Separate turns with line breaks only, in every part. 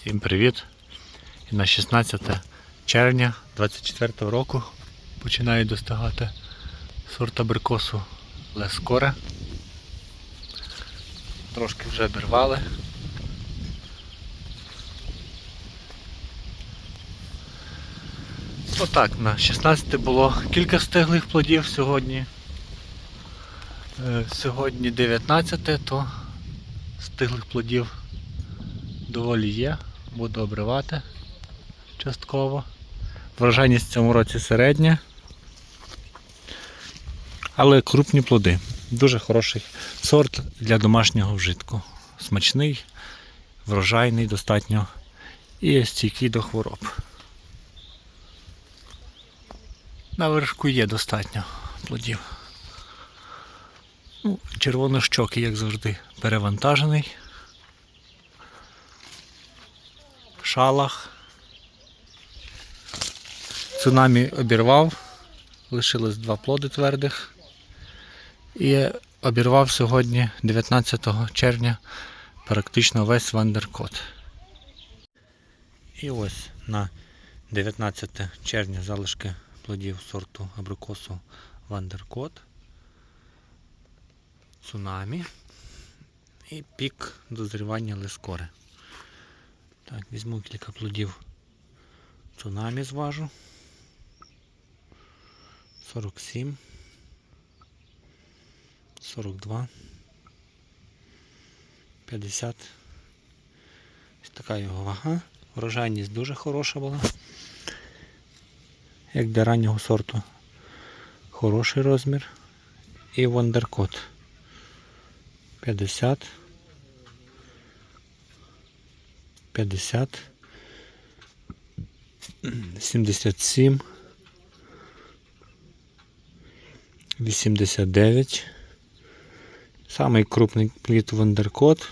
Всім привіт! І на 16 червня 24 року починає достигати сорт абрикосу Лескоре. Трошки вже обірвали. Отак, на 16 було кілька стиглих плодів сьогодні. Е, Сьогодні 19, то стиглих плодів доволі є, буду обривати частково. Врожайність в цьому році середня. Але крупні плоди. Дуже хороший сорт для домашнього вжитку. Смачний, врожайний достатньо і стійкий до хвороб. На вершку є достатньо плодів. Ну, червонощокий, як завжди, перевантажений. Шалах. Цунамі обірвав, лишилось два плоди твердих. І обірвав сьогодні, 19 червня, практично весь вандеркот. І ось на 19 червня залишки плодів сорту абрикосу Вандеркот. Цунамі і пік дозрівання лискори. Так, візьму кілька плодів цунамі зважу. 47. 42. 50. Ось така його вага. Врожайність дуже хороша була. Як для раннього сорту. Хороший розмір. І вандеркот. 50. 50, 77, 89. Самий крупний плід Вандеркот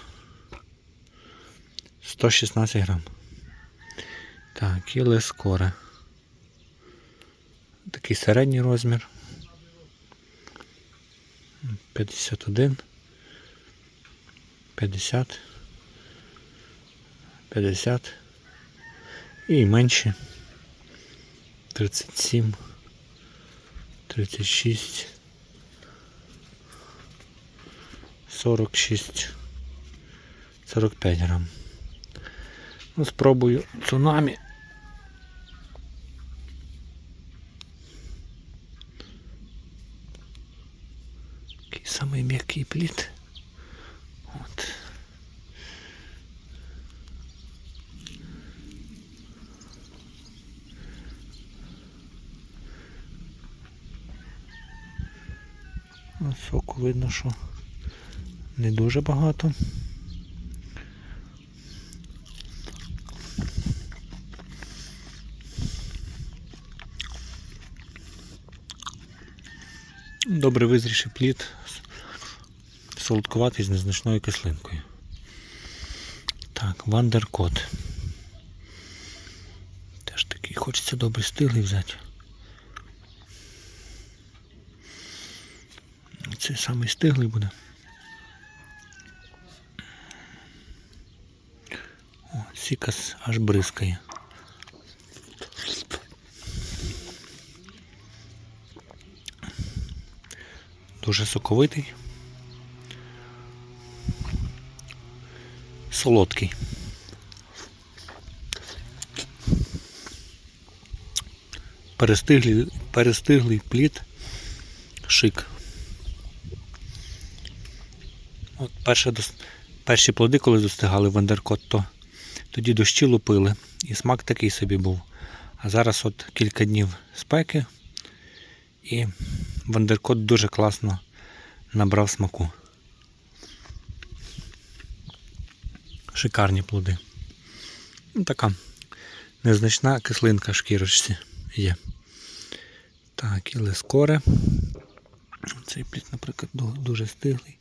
116 грам. Так, і лескора. Такий середній розмір. 51, 50. 50 і менше 37 36 46 45 грам. Ну, спробую цунамі. Такий самий м'який плід. Соку видно, що не дуже багато. Добре визріший плід, солодкуватий з незначною кислинкою. Так, вандеркот. Теж такий хочеться добре стиглий взяти. Це самий стиглий буде. О, сікас аж бризкає. Дуже соковитий. Солодкий. Перестиглий, перестиглий плід. Шик. От перше, перші плоди, коли достигали вандеркот, то тоді дощі лупили. І смак такий собі був. А зараз от кілька днів спеки і вандеркот дуже класно набрав смаку. Шикарні плоди. Ну, така незначна кислинка в шкірочці є. Так, і лескоре. Цей плід, наприклад, дуже стиглий.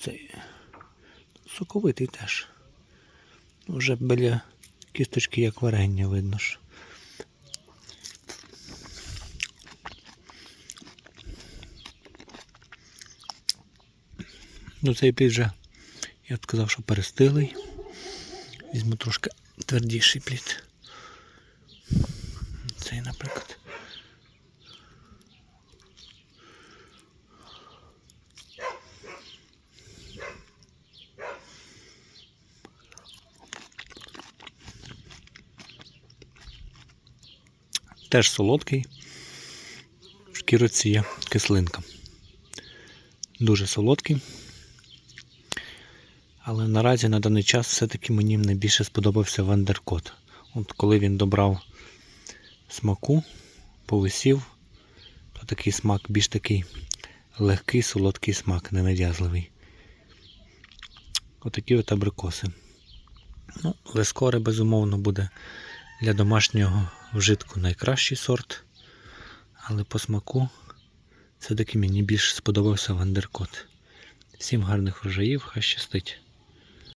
Цей соковитий теж. Вже біля кісточки як варення видно ж. Ну цей плід вже, я б сказав, що перестиглий. Візьму трошки твердіший плід. Цей, наприклад. Теж солодкий. В шкірочці є кислинка. Дуже солодкий. Але наразі на даний час все-таки мені найбільше сподобався Вандеркот. От коли він добрав смаку, повисів, то такий смак більш такий легкий, солодкий смак, ненав'язливий. Отакі от абрикоси. Ну, лескори, безумовно, буде для домашнього вжитку найкращий сорт. Але по смаку все-таки мені більше сподобався Вандеркот. Всім гарних врожаїв, хай щастить!